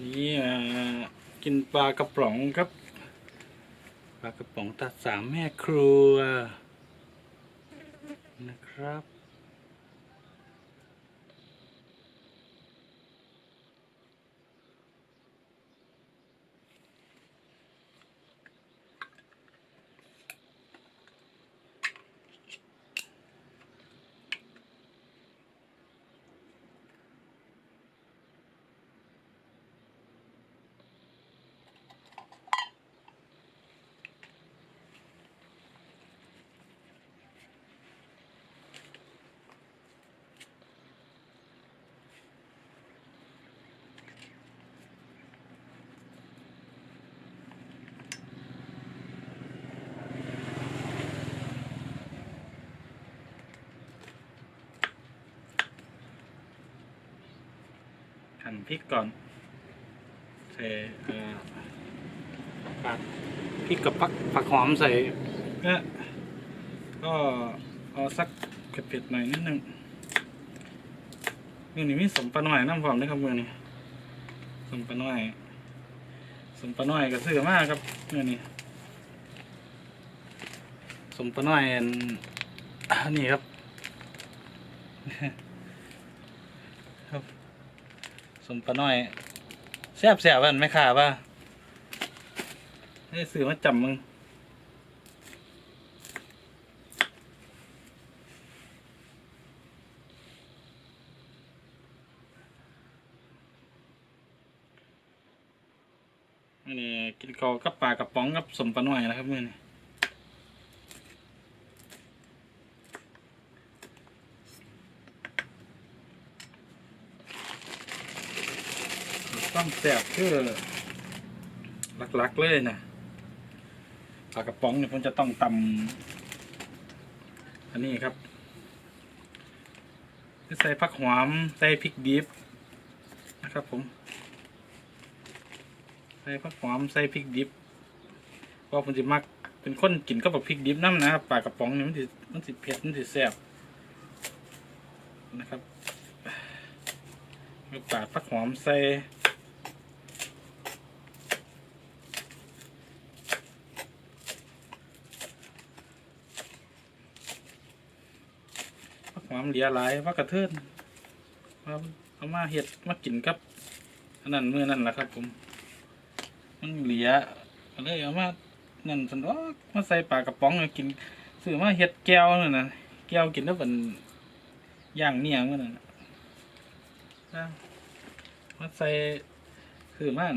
นี่กินปลากระป๋องครับ ปลากระป๋องตัดสามแม่ครัวนะครับ พริกก่อนใส่เอ่อผักพริกกับผักผักหอมใส่เนี่ยก็เอาสักเผ็ดๆหน่อยนิดนึงเมื่อนี้มีสมปลาหน่อยน้ำหอมด้วยครับเมื่อนี้สมปลาหน่อยสมปลาหน่อยก็ซื้อมากครับเมื่อนี้สมปลาหน่อยอันอันนี้ครับครับ สมปลาน้อยแซ่บแซ่บวันไม่ขาป่ะให้ซื้อมาจำมึงนนี้กินกอกับปลากระป๋องกับสมปลาน้อยนะครับมื่อนี้ ความแซ่บคือหลักๆเลยนะปลากระป๋องเนี่ยผมจะต้องตำอันนี้ครับใส่ผักหอมใส่พริกดิบนะครับผม ใส่ผักหอมใส่พริกดิบเพราะผมจะมักเป็นคนกินก็แบบพริกดิบน้ำนะครับปลากระป๋องเนี่ยมันสิมันสิเผ็ดมันสิแซ่บนะครับแล้วปาดผักหอมใส่ ผักหอมเหลียหลายผักกระเทินเอาเอามาเห็ดมากินกับอันนั้นเมื่อนั่นแหละครับ ผม มันเหลียก็เลยเอามานั่นสันว่ามาใส่ปลากระป๋องกินซื้อมาเห็ดแก้วนั่นนะแก้วกินแล้วเป็นย่างเนี่ยมื่อนั่นนะมาใส่คือมั่น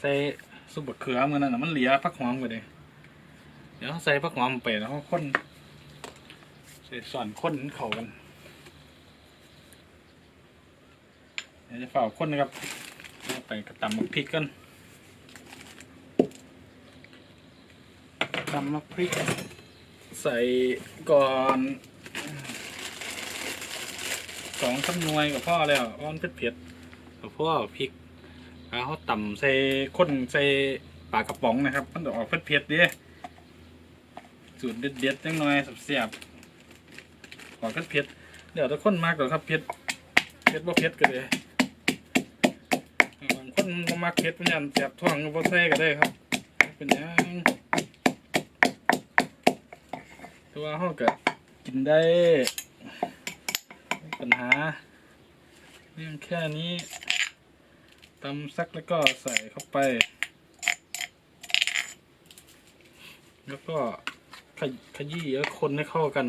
ใส่ซุปบะเขือมื่อนั่นน่ะมันเหลียผักหอมไปเลยเดี๋ยวใส่ผักหอมไปแล้วก็ข้น ส่ส่วนข้นเขากันเดี๋ยวจะเฝ้าข้นนะครับไปกระตำบักพริกกันตำมะพริก ใส่ก่อนสองสำนวยกับพ่อแล้วอ้อนเผ็ดเผ็ดๆกับพ่อพริกแล้วเขาต่ำใส่ข้นใส่ปากกระป๋องนะครับ มันจะออกเผ็ดเผ็ดๆดิสูตรเด็ดๆจังหน่อยเสียบๆ ออกเผ็ดเผ็ดเดี๋ยวถ้าข้นมากเดี๋ยวครับเผ็ดเผ็ดบ่เผ็ดก็เลยบางคนบ่มักเผ็ดเป็นยันแสบท้องบ่ใส่ก็ได้ครับ เป็นยังตัวห้องก็กินได้ปัญหา เรื่องแค่นี้ตำซักแล้วก็ใส่เข้าไป แล้วก็ขยี้แล้วคนให้เข้ากัน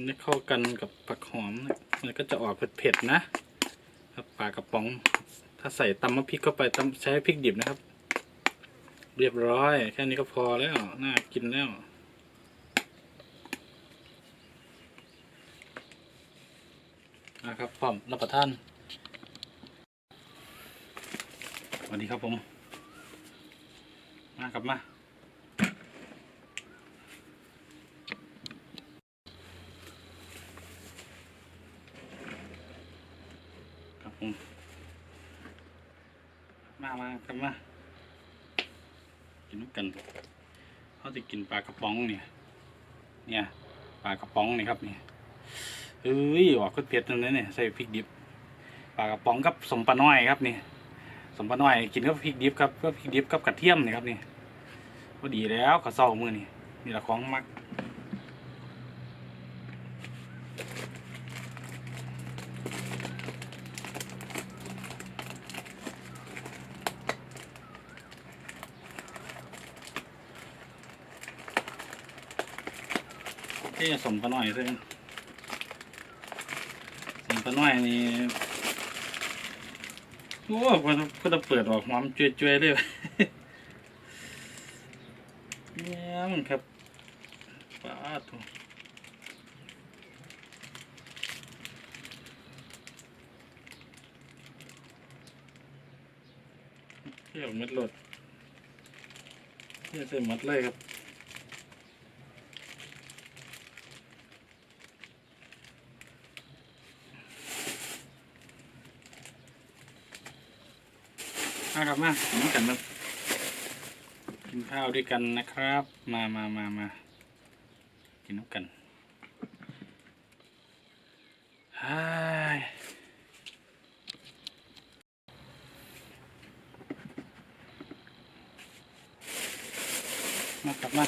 คนให้เข้ากันกับผักหอมเนี่ยมันก็จะออกเผ็ดๆนะครับปลากระป๋อง ถ้าใส่ตำมะพริกเข้าไปตำใช้พริกดิบนะครับ เรียบร้อยแค่นี้ก็พอแล้วน่ากินแล้วนะครับพร้อมรับประทานสวัสดีครับผม มา กลับมา ครับผ มามากลับมากินกันเขาจะกินปลากระป๋องเนี่ย เนี่ยปลากระป๋องนี่ครับเนี่ยเอ้ยออกก็เผ็ดนั่นเลยเนี่ยใส่พริกดิบปลากระป๋องกับสมปลาน้อยครับนี่สมปลาน้อยกินกับพริกดิบครับก็พริกดิบกับกระเทียมนี่ครับนี่พอดีแล้วข้าวเศร้ามือนี่นี่ละของมัก เอ้สมปลาน้อยใช่ไหมสมปลาน้อยนี่โอ้มันก็จะเปิดออกหอมจุยๆเลยเนี่ยมันครับปลาทูเที่ยวมัดรถเที่ยวใส่มัดเลยครับ มาครับมากินกันครับกินข้าวด้วยกันนะครับ มามามามากินน้ำกันฮ่ายมาครับมา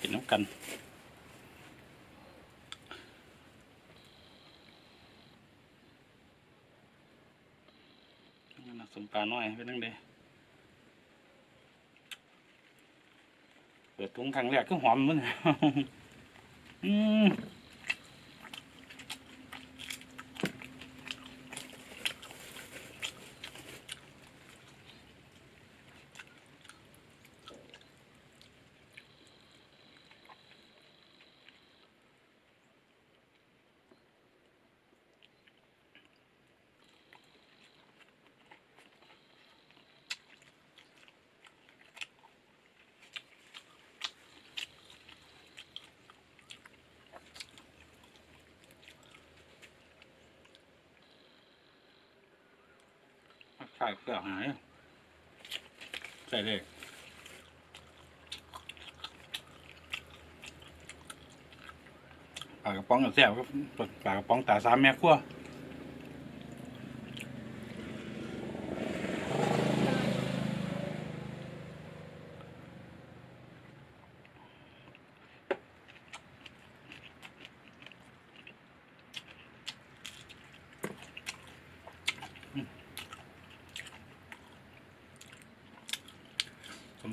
กินน้ำกัน นักสม ปลาน้อยเป็นนั่งเดเปิดถุงครั้งแรกก็หอมมันอืม ใส่เปลือกหายใส่เลยปลากระป๋องกับแซ่บก็ปลากระป๋องตาสามแม่ขั้ว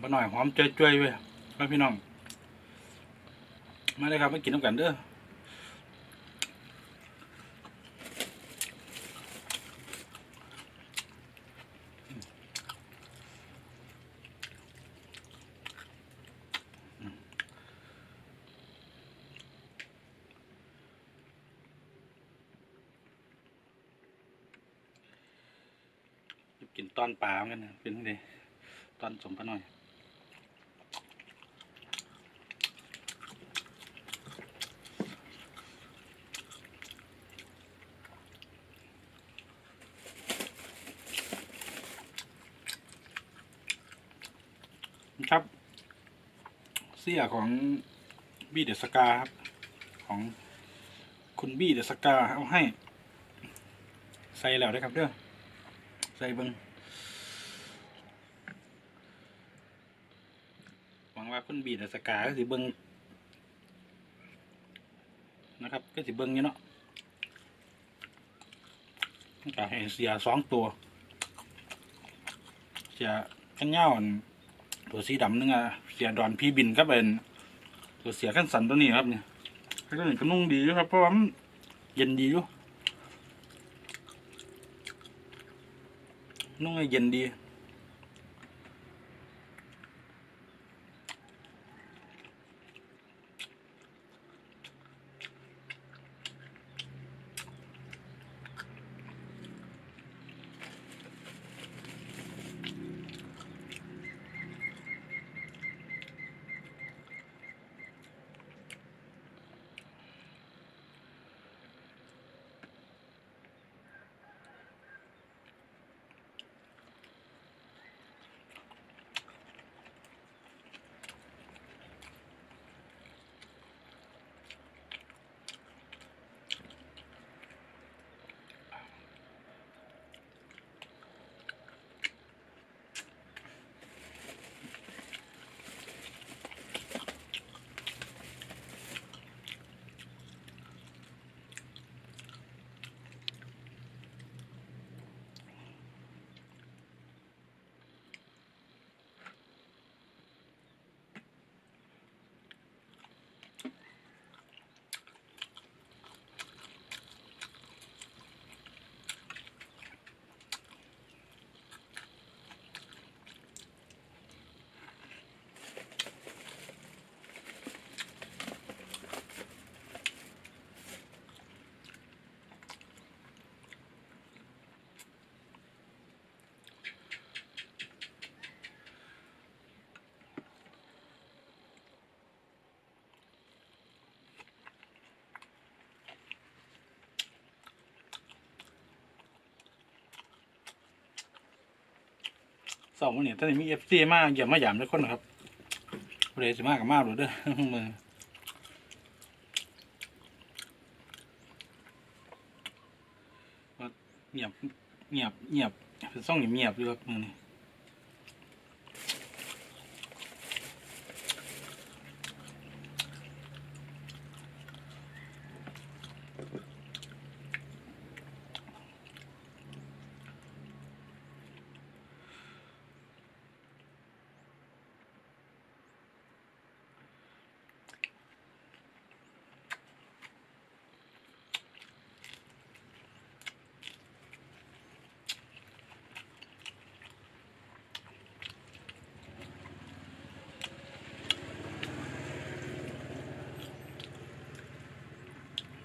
สมปหน่อยหอมจ่วยๆเว้ยมาพี่น้อง มาเลยครับมากินน้ำกันเด้อกินตอนปลาเหมือนกันนะเป็นไงตอนสมปะหน่อย ครับ เสียของบี้เดอสกาครับ ของคุณบี้เดอสกาเอาให้ ใส่แล้วได้ครับเด้อใส่เบิงหวังว่าคุณบี้เดอสกาก็สิเบิงนะครับก็สิเบิงอยู่เนาะก็ให้เสียสองตัว เสียกันเง่าอัน ตัวสีดำนึงอะเสียดอนพี่บินก็เป็นตัวเสียขั้นสันตัวนี้ครับเนี่ยก็นี่ก็นุ่งดีครับเพราะว่ามันเย็นดีอยู่นุ่งให้เย็นดี สองวันนี้ตอนนี้มีเอฟซีมากอย่ามาหยามทุกคนนะครับเลยสิมากกับมาหรือเด้อมือเงียบเงียบเงียบเป็นซ่องเงียบๆอยู่ครับมือนี่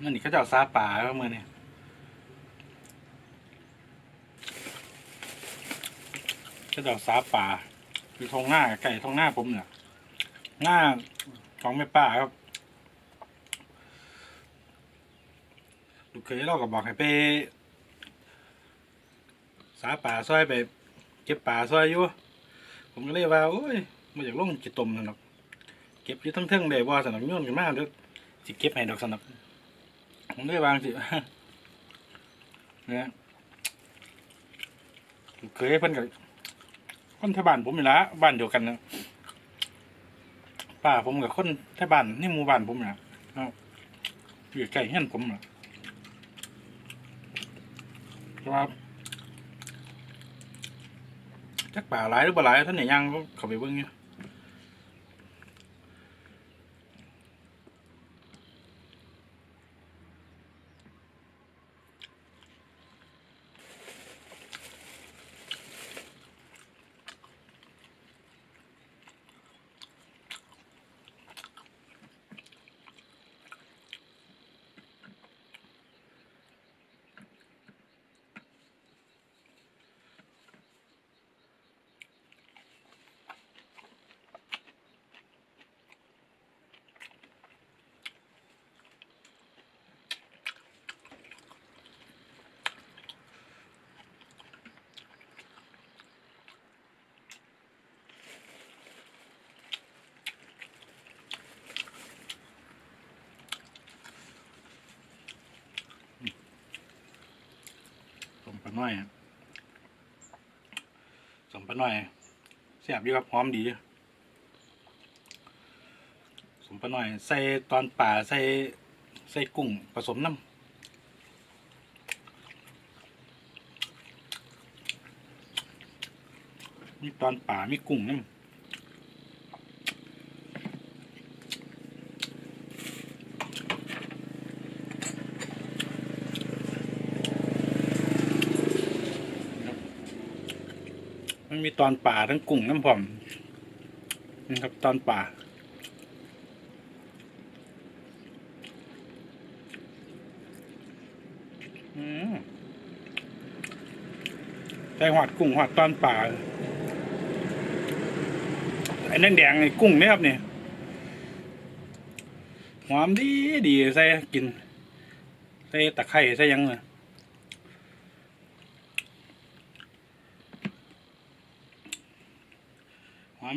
นั่นนี่เขาจะเอาซาป่าครับมือนี้เขาจะเอาซาป่าคือทองหน้าไก่ทองหน้าผมเนี่ยหน้าของแม่ป้าครับลูกเคยเราก็บบอกให้ไปสาป่าซอยไปเก็บป่าซอยอยู่ผมก็เลยว่าโอ้ยมาจากล่องจิตตมสนับเก็บอยู่ทั้งเทิงได้บ่าสนับโยนกันมากเด้อสิเก็บให้ดอกสนับ ผมเลยวางสิเนี่ยเคยเพิ่นกับคนที่บ้านผมนี่ละบ้านเดียวกันนะป้าผมกับคนที่บ้านนี่หมู่บ้านผมนะเอาอยู่ใกล้เฮียนผมนะครับจักป่าหลายหรือบ่หลายท่านเนี่ยยังก็เข้าไปเบิ่งอยู่ น้อยสมปะน้อยแซ่บดีครับหอมดี สมปะน้อย ใส่ตอนป่าใส่ใส่กุ้งผสมน้ำมีตอนป่ามีกุ้งนั่น มีตอนป่าทั้งกุ้งน้ำผอมนะครับตอนป่าอใส่หอดกุ้งหอดตอนป่าไอ้นั่นแดงไอ้กุ้งเนี่ยครับเนี่ยหอมดีดีใส่กิน ใส่ตะไคร้ใส่ยังเลย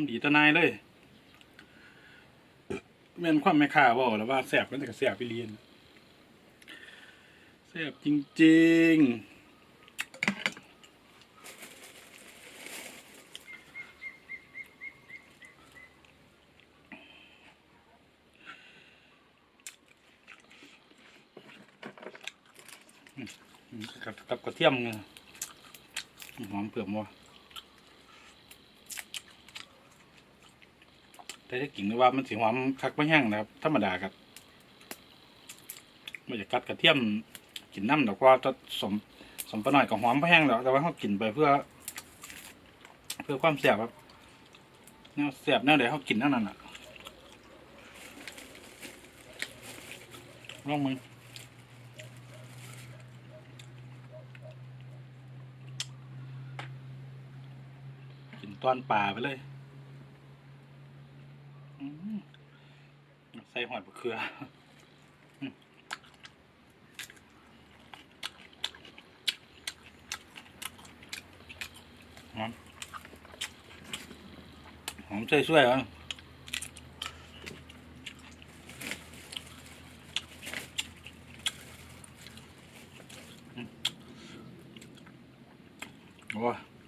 หอมดีตะนายเลยแม่นความแม่ค้าบอกแล้วว่าแสบมันแต่ก็แสบไปเรียนแสบจริงๆกับกับกระเทียมไงหอมเผือกมัว แต่ถ้ากิ่งว่ามันสีหอมคักไม่แห้งนะครับ ธรรมดาครับไม่อยากกัดกระเทียมกินน้ำดอกว่าจะสมสมไปหน่อยกับหอมไม่แห้งแล้วแต่ว่าเขากินไปเพื่อ เพื่อความเสียบครับแนวเสียบแนวเดี๋ยวเขากินนั่นน่ะลองมึงกินตอนป่าไปเลย อืม ใส่หอยบะเขืออืมหอมอมช่วยๆอะโ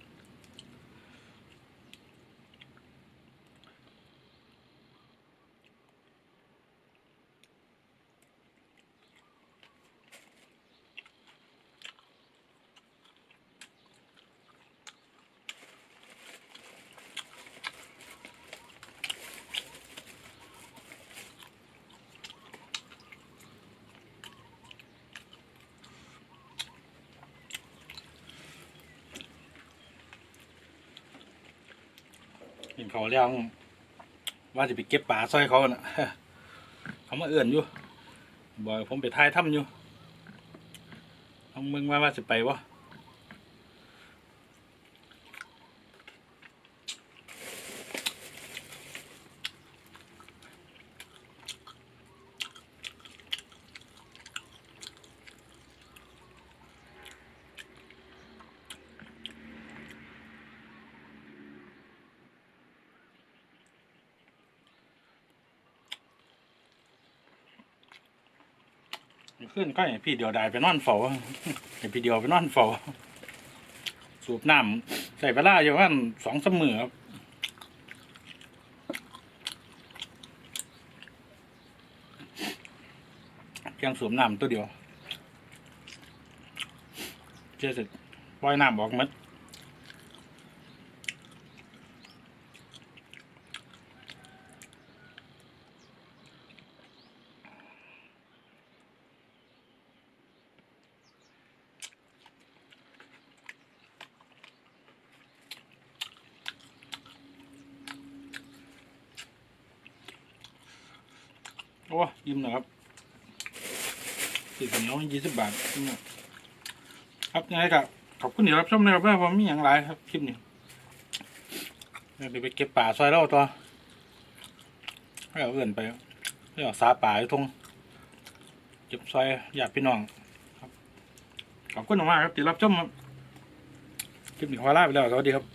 เห็นเขาเรียกว่าจะไปเก็บป่าซอยเขาน่ะเขามาเอื่อนอยู่บ่อยผมไปทายถ้ำอยู่ต้องมึงว่าว่าจะไปวะ ขึ้นก็ให้พี่เดียวได้ไปนอนเฝ้าให้พี่เดียวไปนอนเฝ้าสูบน้ำใส่เวลาอยู่ว่าสองเสมอครับเพียงสูบน้ำตัวเดียวเจ๊สึกปล่อยน้ำออกมัด อ้ยิ้มนะครับสีเหนียวยี่สิบบาทครับยังไงกับขอบคุณที่รับชมนะครับว่าผมมีอย่างไรครับคลิปนี้เดี๋ยวไปเก็บป่าซอยเล่าตัวให้เอาเอื่นไปให้เอาสาป่าอยู่ทงเก็บซอยญาติพี่น้องครับขอบคุณมากๆครับที่รับชมครับคลิปนี้ขอลาไปแล้วสวัสดีครับ